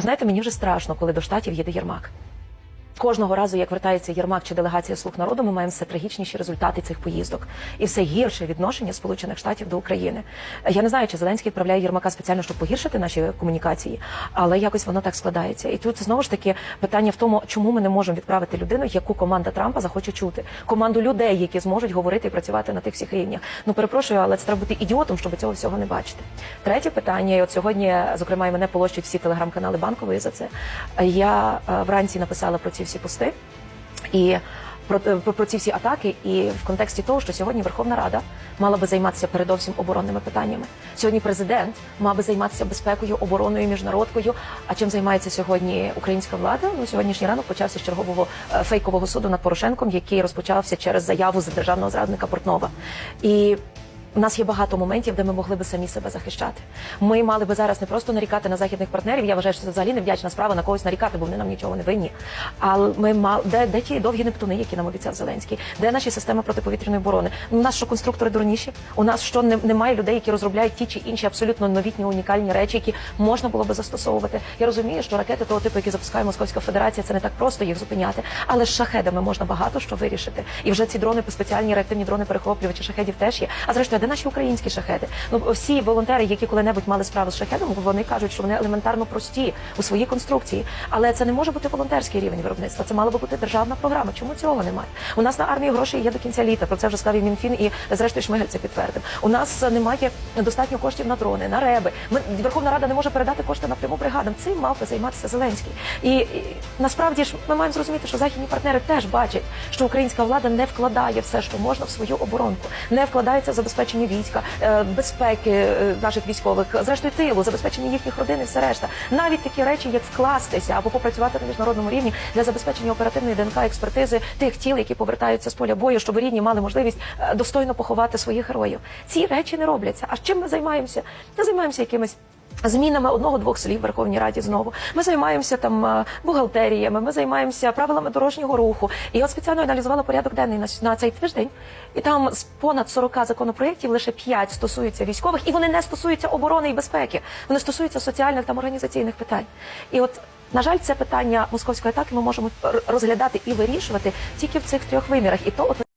Знаєте, мені вже страшно, коли до штатів їде Єрмак. Кожного разу, як вертається Єрмак чи делегація слуг народу, ми маємо все трагічніші результати цих поїздок і все гірше відношення Сполучених Штатів до України. Я не знаю, чи Зеленський відправляє Єрмака спеціально, щоб погіршити наші комунікації, але якось воно так складається. І тут знову ж таки питання в тому, чому ми не можемо відправити людину, яку команда Трампа захоче чути, команду людей, які зможуть говорити і працювати на тих всіх рівнях. Ну перепрошую, але це треба бути ідіотом, щоб цього всього не бачити. Третє питання, і от сьогодні, зокрема, і мене полощують всі телеграм-канали банкової за це. Я е, вранці написала про ці всі пости і про, про, про ці всі атаки, і в контексті того, що сьогодні Верховна Рада мала би займатися передовсім оборонними питаннями. Сьогодні президент мав би займатися безпекою, обороною, міжнародкою. А чим займається сьогодні українська влада? Ну сьогоднішній ранок почався з чергового е, фейкового суду над Порошенком, який розпочався через заяву з державного зрадника Портнова. І у нас є багато моментів, де ми могли би самі себе захищати. Ми мали би зараз не просто нарікати на західних партнерів. Я вважаю, що це взагалі невдячна справа на когось нарікати, бо вони нам нічого не винні. Але ми мали де, де ті довгі нептуни, які нам обіцяв Зеленський, де наші системи протиповітряної оборони? У нас що конструктори дурніші? У нас що не, немає людей, які розробляють ті чи інші абсолютно новітні унікальні речі, які можна було би застосовувати. Я розумію, що ракети того типу, які запускає Московська Федерація, це не так просто їх зупиняти, але з шахедами можна багато що вирішити. І вже ці дрони, спеціальні реактивні дрони перехоплювачі шахедів теж є. А зрештою, де наші українські шахеди? Ну всі волонтери, які коли-небудь мали справу з шахедом, вони кажуть, що вони елементарно прості у своїй конструкції. Але це не може бути волонтерський рівень виробництва. Це мала би бути державна програма. Чому цього немає? У нас на армії грошей є до кінця літа. Про це вже сказав і Мінфін, і зрештою Шмигаль це підтвердив. У нас немає достатньо коштів на дрони, на реби. Ми Верховна Рада не може передати кошти напряму бригадам. Цим мав би займатися Зеленський. І, і насправді ж ми маємо зрозуміти, що західні партнери теж бачать, що українська влада не вкладає все, що можна в свою оборонку, не вкладається в забезпечення війська, е, безпеки е, наших військових, зрештою тилу, забезпечення їхніх родин і все решта. Навіть такі речі, як вкластися або попрацювати на міжнародному рівні для забезпечення оперативної ДНК експертизи тих тіл, які повертаються з поля бою, щоб рідні мали можливість е, достойно поховати своїх героїв. Ці речі не робляться. А чим ми займаємося? Ми займаємося якимись. Змінами одного-двох слів в Верховній Раді знову ми займаємося там е, бухгалтеріями, ми займаємося правилами дорожнього руху. І от спеціально аналізувала порядок денний на, на цей тиждень, і там з понад 40 законопроєктів лише 5 стосуються військових, і вони не стосуються оборони і безпеки. Вони стосуються соціальних та організаційних питань. І от на жаль, це питання московської атаки ми можемо розглядати і вирішувати тільки в цих трьох вимірах. І то от